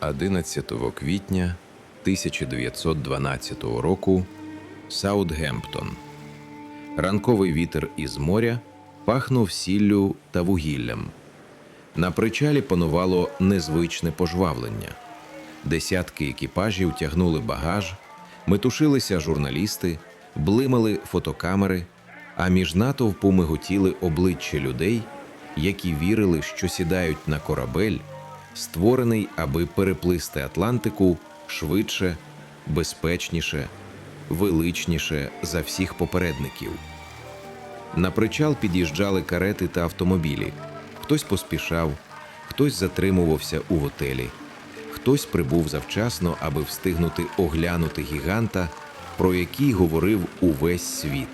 11 квітня 1912 року Саутгемптон. Ранковий вітер із моря пахнув сіллю та вугіллям. На причалі панувало незвичне пожвавлення. Десятки екіпажів тягнули багаж, метушилися журналісти, блимали фотокамери, а між натовпу миготіли обличчя людей, які вірили, що сідають на корабель, створений, аби переплисти Атлантику швидше, безпечніше, величніше за всіх попередників. На причал під'їжджали карети та автомобілі. Хтось поспішав, хтось затримувався у готелі, хтось прибув завчасно, аби встигнути оглянути гіганта, про який говорив увесь світ.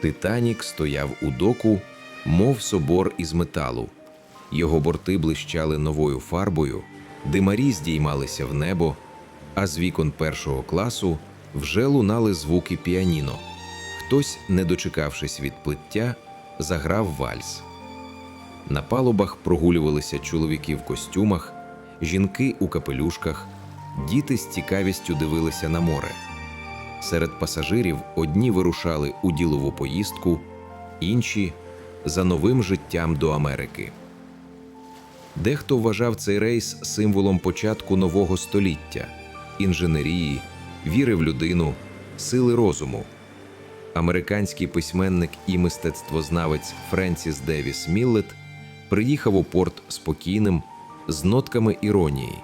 Титанік стояв у доку, мов собор із металу. Його борти блищали новою фарбою, димарі здіймалися в небо, а з вікон першого класу вже лунали звуки піаніно. Хтось, не дочекавшись відплиття, заграв вальс. На палубах прогулювалися чоловіки в костюмах, жінки у капелюшках, діти з цікавістю дивилися на море. Серед пасажирів одні вирушали у ділову поїздку, інші за новим життям до Америки. Дехто вважав цей рейс символом початку нового століття, інженерії, віри в людину, сили розуму. Американський письменник і мистецтвознавець Френсіс Девіс Міллет приїхав у порт спокійним, з нотками іронії.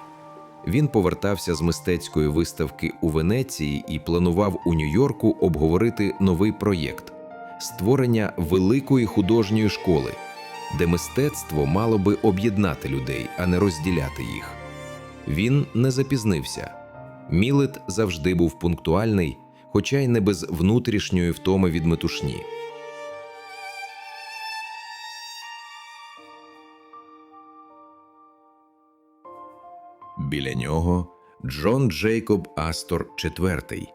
Він повертався з мистецької виставки у Венеції і планував у Нью-Йорку обговорити новий проєкт створення великої художньої школи, де мистецтво мало би об'єднати людей, а не розділяти їх. Він не запізнився. Мілет завжди був пунктуальний, хоча й не без внутрішньої втоми від метушні. Біля нього Джон Джейкоб Астор IV,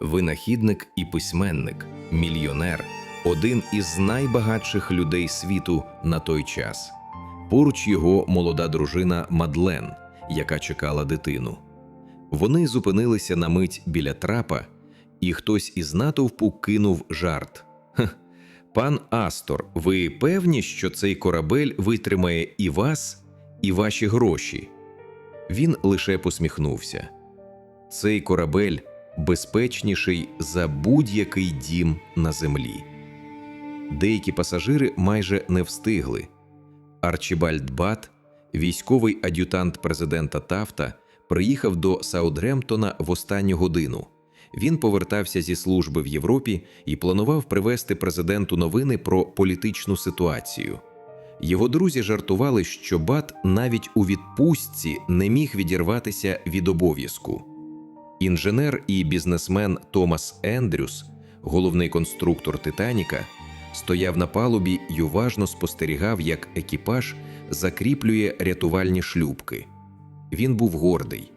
винахідник і письменник, мільйонер, один із найбагатших людей світу на той час. Поруч його молода дружина Мадлен, яка чекала дитину. Вони зупинилися на мить біля трапа, і хтось із натовпу кинув жарт. «Хе, Пан Астор, ви певні, що цей корабель витримає і вас, і ваші гроші? Він лише посміхнувся. Цей корабель безпечніший за будь-який дім на землі. Деякі пасажири майже не встигли. Арчібальд Бат, військовий ад'ютант президента Тафта, приїхав до Саутгемптона в останню годину. Він повертався зі служби в Європі і планував привезти президенту новини про політичну ситуацію. Його друзі жартували, що Бат навіть у відпустці не міг відірватися від обов'язку. Інженер і бізнесмен Томас Ендрюс, головний конструктор Титаніка, стояв на палубі й уважно спостерігав, як екіпаж закріплює рятувальні шлюбки. Він був гордий.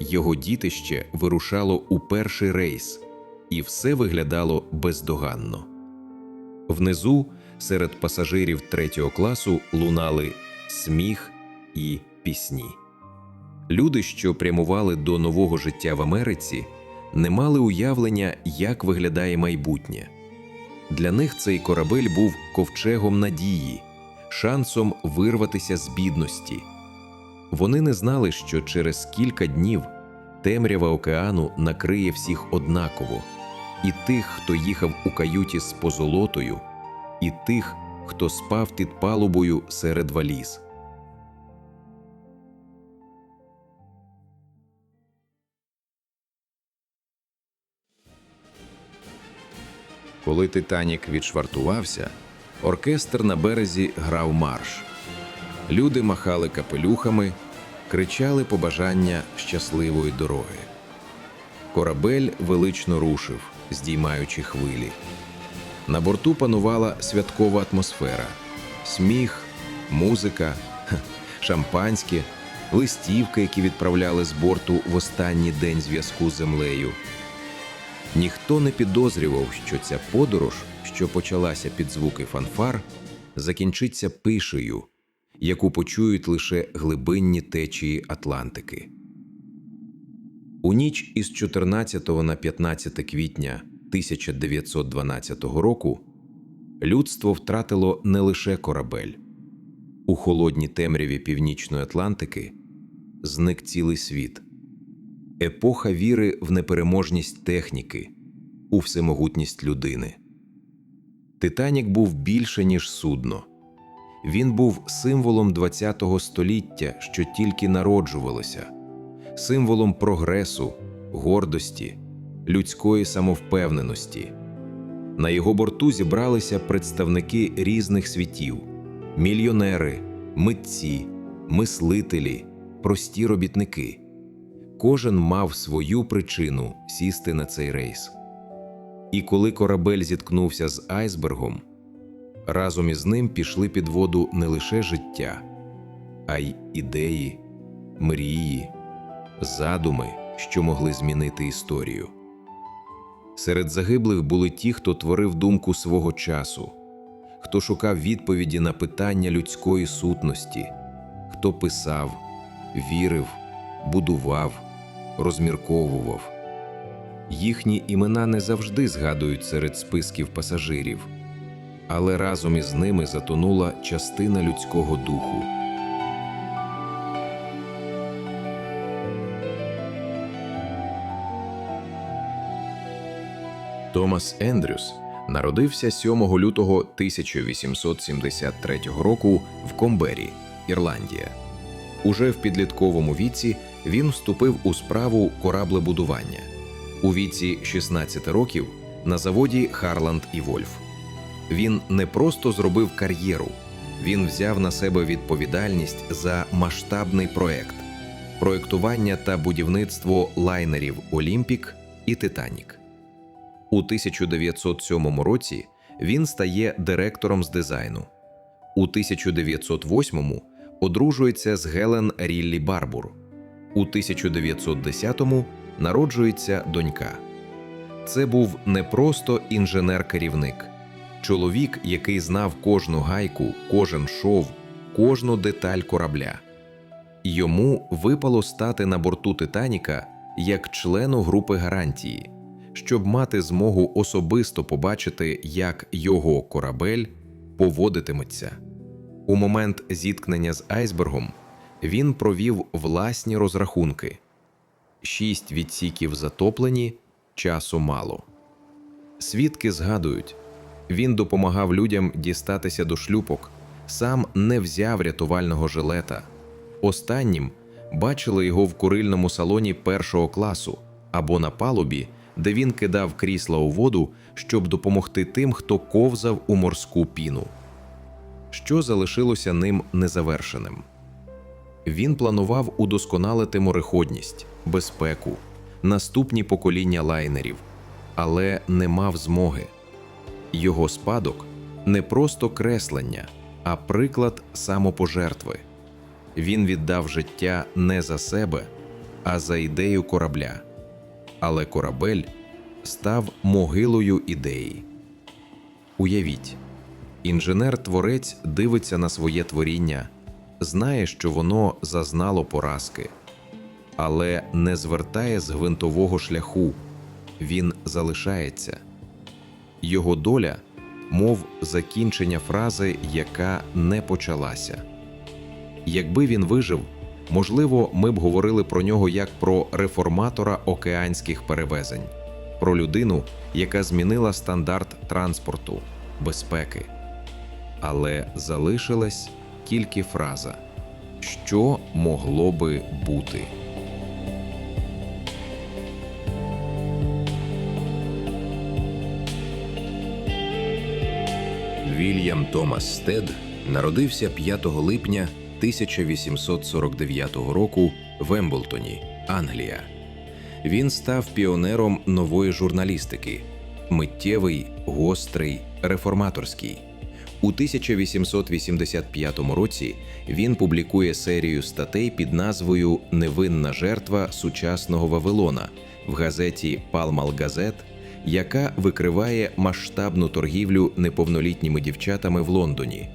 Його дітище вирушало у перший рейс, і все виглядало бездоганно. Внизу, серед пасажирів третього класу, лунали сміх і пісні. Люди, що прямували до нового життя в Америці, не мали уявлення, як виглядає майбутнє. Для них цей корабель був ковчегом надії, шансом вирватися з бідності. Вони не знали, що через кілька днів темрява океану накриє всіх однаково, і тих, хто їхав у каюті з позолотою, і тих, хто спав під палубою серед валіз. Коли Титанік відшвартувався, оркестр на березі грав марш. Люди махали капелюхами, кричали побажання щасливої дороги. Корабель велично рушив, здіймаючи хвилі. На борту панувала святкова атмосфера: сміх, музика, шампанське, листівки, які відправляли з борту в останній день зв'язку з землею. Ніхто не підозрював, що ця подорож, що почалася під звуки фанфар, закінчиться пишею, яку почують лише глибинні течії Атлантики. У ніч із 14 на 15 квітня 1912 року людство втратило не лише корабель. У холодній темряві Північної Атлантики зник цілий світ. Епоха віри в непереможність техніки, у всемогутність людини. Титанік був більше, ніж судно. Він був символом ХХ століття, що тільки народжувалося, символом прогресу, гордості, людської самовпевненості. На його борту зібралися представники різних світів: мільйонери, митці, мислителі, прості робітники. Кожен мав свою причину сісти на цей рейс. І коли корабель зіткнувся з айсбергом, разом із ним пішли під воду не лише життя, а й ідеї, мрії, задуми, що могли змінити історію. Серед загиблих були ті, хто творив думку свого часу, хто шукав відповіді на питання людської сутності, хто писав, вірив, будував, розмірковував. Їхні імена не завжди згадують серед списків пасажирів, але разом із ними затонула частина людського духу. Томас Ендрюс народився 7 лютого 1873 року в Комбері, Ірландія. Уже в підлітковому віці він вступив у справу кораблебудування. У віці 16 років на заводі Харланд і Вольф. Він не просто зробив кар'єру, він взяв на себе відповідальність за масштабний проект проектування та будівництво лайнерів Олімпік і Титанік. У 1907 році він стає директором з дизайну. У 1908 одружується з Гелен Ріллі Барбур. У 1910-му народжується донька. Це був не просто інженер-керівник, чоловік, який знав кожну гайку, кожен шов, кожну деталь корабля. Йому випало стати на борту Титаніка як члену групи гарантії, щоб мати змогу особисто побачити, як його корабель поводитиметься. У момент зіткнення з айсбергом він провів власні розрахунки. Шість відсіків затоплені, часу мало. Свідки згадують, він допомагав людям дістатися до шлюпок, сам не взяв рятувального жилета. Останнім бачили його в курильному салоні першого класу або на палубі, де він кидав крісла у воду, щоб допомогти тим, хто ковзав у морську піну. Що залишилося ним незавершеним? Він планував удосконалити мореходність, безпеку, наступні покоління лайнерів, але не мав змоги. Його спадок не просто креслення, а приклад самопожертви. Він віддав життя не за себе, а за ідею корабля. Але корабель став могилою ідеї. Уявіть, інженер-творець дивиться на своє творіння, знає, що воно зазнало поразки, але не звертає з гвинтового шляху, він залишається. Його доля, мов закінчення фрази, яка не почалася. Якби він вижив, можливо, ми б говорили про нього як про реформатора океанських перевезень, про людину, яка змінила стандарт транспорту, безпеки. Але залишилась тільки фраза, що могло би бути. Вільям Томас Стед народився 5 липня 1849 року в Емблтоні, Англія. Він став піонером нової журналістики, миттєвий, гострий, реформаторський. У 1885 році він публікує серію статей під назвою Невинна жертва сучасного Вавилона в газеті Палмал Газет, яка викриває масштабну торгівлю неповнолітніми дівчатами в Лондоні.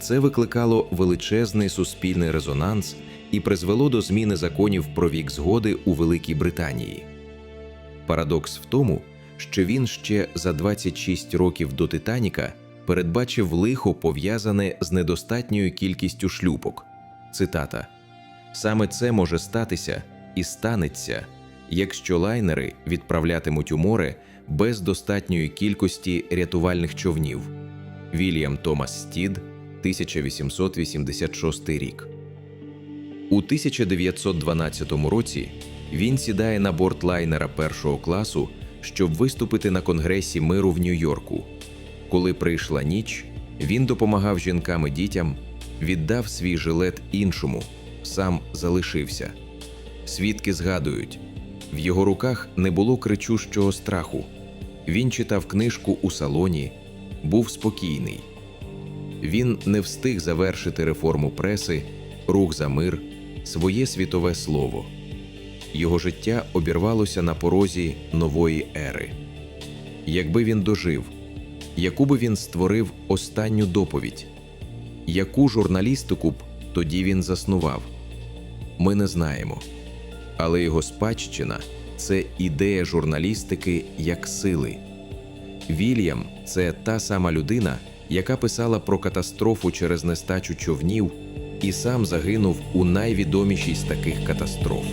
Це викликало величезний суспільний резонанс і призвело до зміни законів про вік згоди у Великій Британії. Парадокс в тому, що він ще за 26 років до Титаніка передбачив лихо пов'язане з недостатньою кількістю шлюпок. Цитата: Саме це може статися і станеться, якщо лайнери відправлятимуть у море без достатньої кількості рятувальних човнів. Вільям Томас Стід, 1886 рік. У 1912 році він сідає на борт лайнера першого класу, щоб виступити на Конгресі миру в Нью-Йорку. Коли прийшла ніч, він допомагав жінкам і дітям, віддав свій жилет іншому, сам залишився. Свідки згадують, в його руках не було кричущого страху. Він читав книжку у салоні, був спокійний. Він не встиг завершити реформу преси, рух за мир, своє світове слово. Його життя обірвалося на порозі нової ери. Якби він дожив, яку би він створив останню доповідь, яку журналістику б тоді він заснував, ми не знаємо. Але його спадщина це ідея журналістики як сили. Вільям це та сама людина, яка писала про катастрофу через нестачу човнів і сам загинув у найвідомішій з таких катастроф.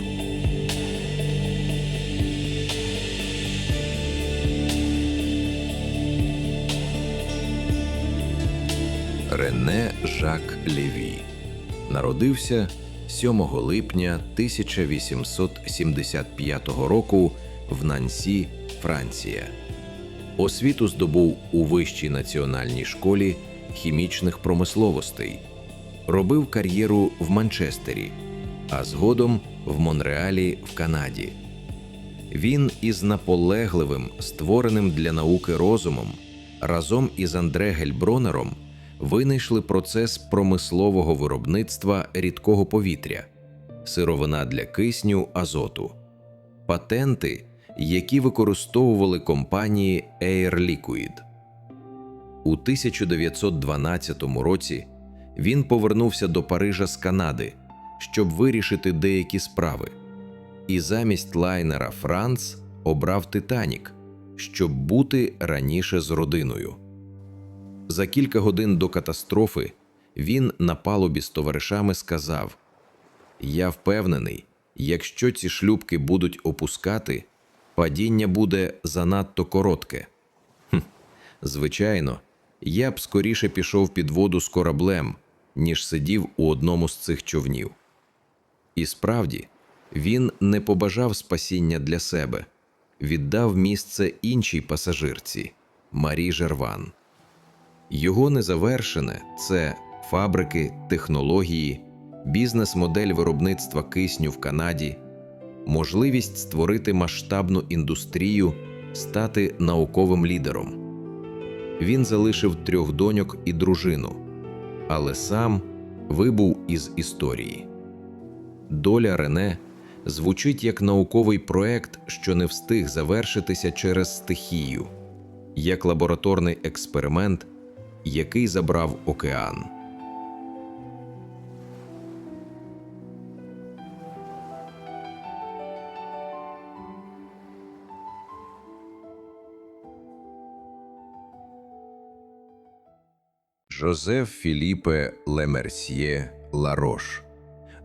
Рене Жак Леві народився 7 липня 1875 року в Нансі, Франція. Освіту здобув у Вищій національній школі хімічних промисловостей, робив кар'єру в Манчестері, а згодом в Монреалі в Канаді. Він із наполегливим, створеним для науки розумом, разом із Андре Гельбронером винайшли процес промислового виробництва рідкого повітря, сировина для кисню азоту, патенти, які використовували компанії Air Liquid. У 1912 році він повернувся до Парижа з Канади, щоб вирішити деякі справи, і замість лайнера Франц обрав Титанік, щоб бути раніше з родиною. За кілька годин до катастрофи він на палубі з товаришами сказав: Я впевнений, якщо ці шлюбки будуть опускати, падіння буде занадто коротке. Хм, звичайно, я б скоріше пішов під воду з кораблем, ніж сидів у одному з цих човнів. І справді, він не побажав спасіння для себе, віддав місце іншій пасажирці Марі Жерван. Його незавершене це фабрики, технології, бізнес-модель виробництва кисню в Канаді, можливість створити масштабну індустрію, стати науковим лідером. Він залишив трьох доньок і дружину, але сам вибув із історії. Доля Рене звучить як науковий проект, що не встиг завершитися через стихію, як лабораторний експеримент який забрав океан. Жозеф Філіпе Лемерсьє Ларош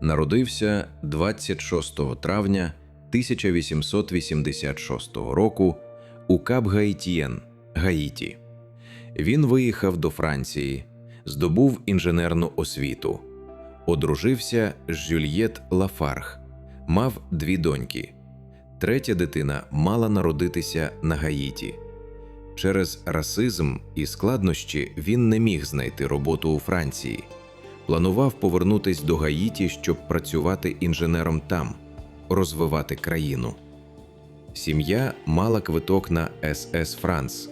народився 26 травня 1886 року у Кап-Гаїтієн, Гаїті. Він виїхав до Франції, здобув інженерну освіту, одружився з Жюльєт Лафарг, мав дві доньки. Третя дитина мала народитися на Гаїті. Через расизм і складнощі він не міг знайти роботу у Франції. Планував повернутись до Гаїті, щоб працювати інженером там, розвивати країну. Сім'я мала квиток на СС Франс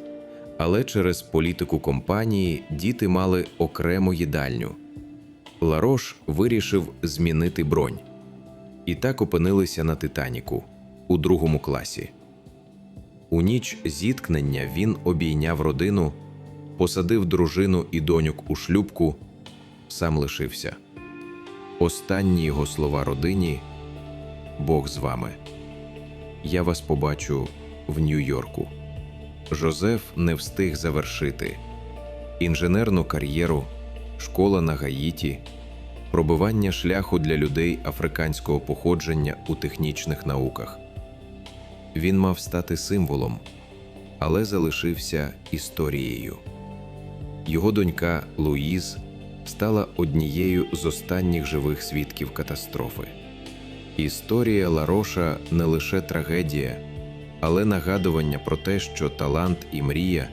але через політику компанії діти мали окрему їдальню. Ларош вирішив змінити бронь і так опинилися на Титаніку у другому класі. У ніч зіткнення він обійняв родину, посадив дружину і доньок у шлюбку сам лишився. Останні його слова родині Бог з вами. Я вас побачу в Нью-Йорку. Жозеф не встиг завершити інженерну кар'єру, школа на Гаїті, пробивання шляху для людей африканського походження у технічних науках. Він мав стати символом, але залишився історією. Його донька Луїз стала однією з останніх живих свідків катастрофи. Історія Лароша не лише трагедія, але нагадування про те, що талант і мрія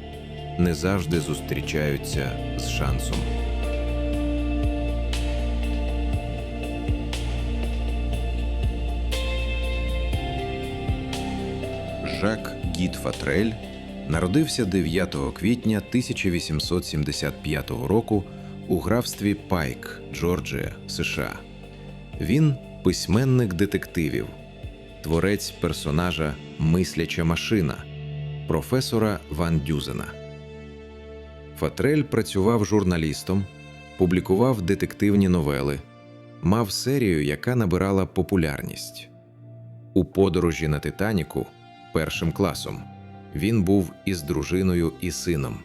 не завжди зустрічаються з шансом. Жак Гід Фатрель народився 9 квітня 1875 року у графстві Пайк, Джорджія, США. Він письменник детективів, творець персонажа Мисляча машина, професора Ван Дюзена. Фатрель працював журналістом, публікував детективні новели, мав серію, яка набирала популярність. У подорожі на Титаніку першим класом він був із дружиною і сином.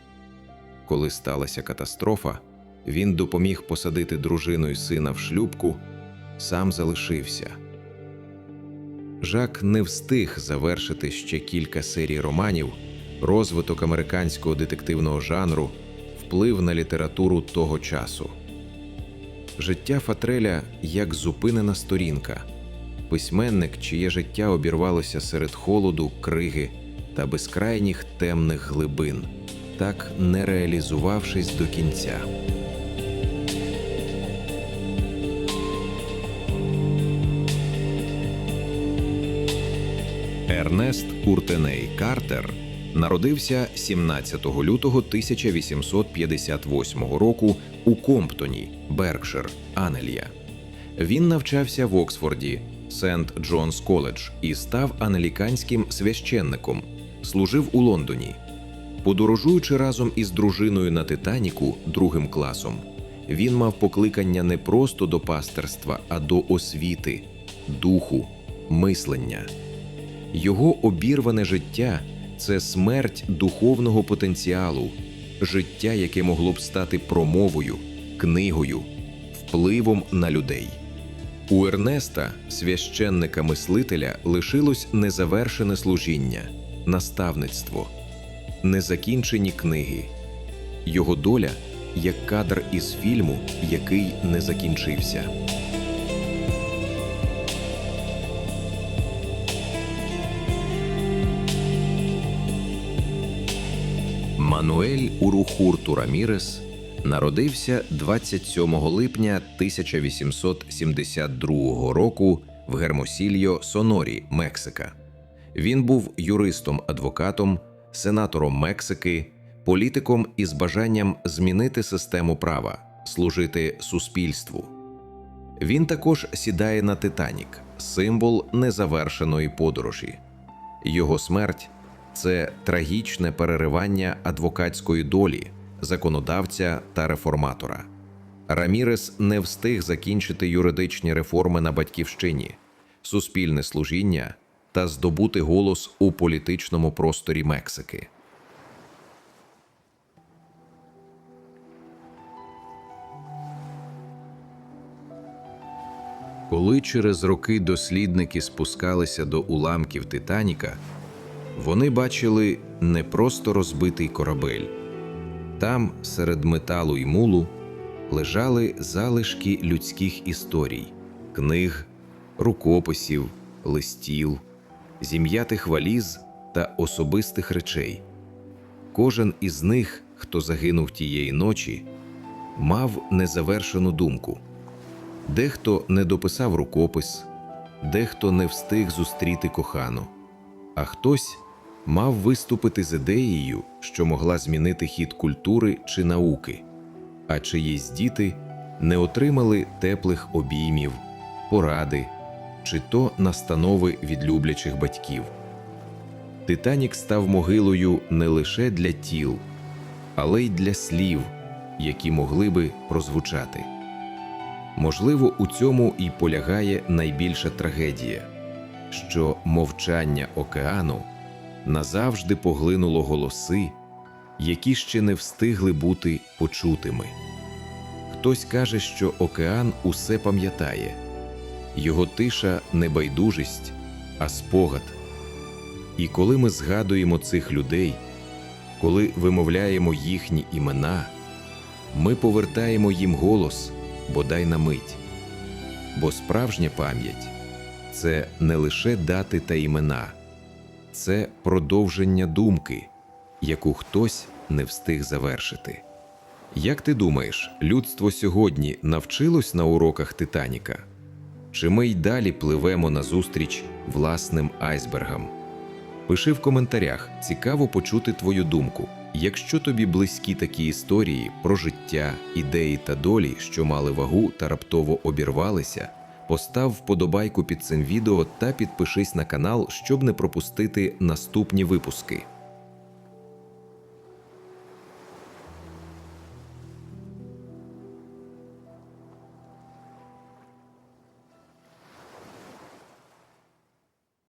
Коли сталася катастрофа, він допоміг посадити дружину і сина в шлюбку, сам залишився. Жак не встиг завершити ще кілька серій романів, розвиток американського детективного жанру, вплив на літературу того часу. Життя Фатреля як зупинена сторінка, письменник, чиє життя обірвалося серед холоду, криги та безкрайніх темних глибин, так не реалізувавшись до кінця. Ернест Куртеней Картер народився 17 лютого 1858 року у Комптоні, Беркшир, Англія. Він навчався в Оксфорді, Сент Джонс Коледж і став англіканським священником, служив у Лондоні. Подорожуючи разом із дружиною на Титаніку другим класом, він мав покликання не просто до пастерства, а до освіти, духу, мислення. Його обірване життя це смерть духовного потенціалу, життя, яке могло б стати промовою, книгою, впливом на людей. У Ернеста, священника мислителя, лишилось незавершене служіння, наставництво, незакінчені книги. Його доля як кадр із фільму, який не закінчився. Мануель Урухурту Рамірес народився 27 липня 1872 року в Гермосільо, Сонорі, Мексика. Він був юристом-адвокатом, сенатором Мексики, політиком із бажанням змінити систему права, служити суспільству. Він також сідає на Титанік, символ незавершеної подорожі. Його смерть це трагічне переривання адвокатської долі, законодавця та реформатора. Рамірес не встиг закінчити юридичні реформи на батьківщині, суспільне служіння та здобути голос у політичному просторі Мексики. Коли через роки дослідники спускалися до уламків Титаніка, вони бачили не просто розбитий корабель. Там, серед металу й мулу, лежали залишки людських історій, книг, рукописів, листів, зім'ятих валіз та особистих речей. Кожен із них, хто загинув тієї ночі, мав незавершену думку. Дехто не дописав рукопис, дехто не встиг зустріти кохану, а хтось мав виступити з ідеєю, що могла змінити хід культури чи науки, а чиїсь діти не отримали теплих обіймів, поради чи то настанови від люблячих батьків. Титанік став могилою не лише для тіл, але й для слів, які могли би прозвучати. Можливо, у цьому і полягає найбільша трагедія, що мовчання океану назавжди поглинуло голоси, які ще не встигли бути почутими. Хтось каже, що океан усе пам'ятає, його тиша не байдужість, а спогад. І коли ми згадуємо цих людей, коли вимовляємо їхні імена, ми повертаємо їм голос бодай на мить. Бо справжня пам'ять це не лише дати та імена, це продовження думки, яку хтось не встиг завершити. Як ти думаєш, людство сьогодні навчилось на уроках Титаніка? Чи ми й далі пливемо назустріч власним айсбергам? Пиши в коментарях, цікаво почути твою думку. Якщо тобі близькі такі історії про життя, ідеї та долі, що мали вагу та раптово обірвалися, постав вподобайку під цим відео та підпишись на канал, щоб не пропустити наступні випуски.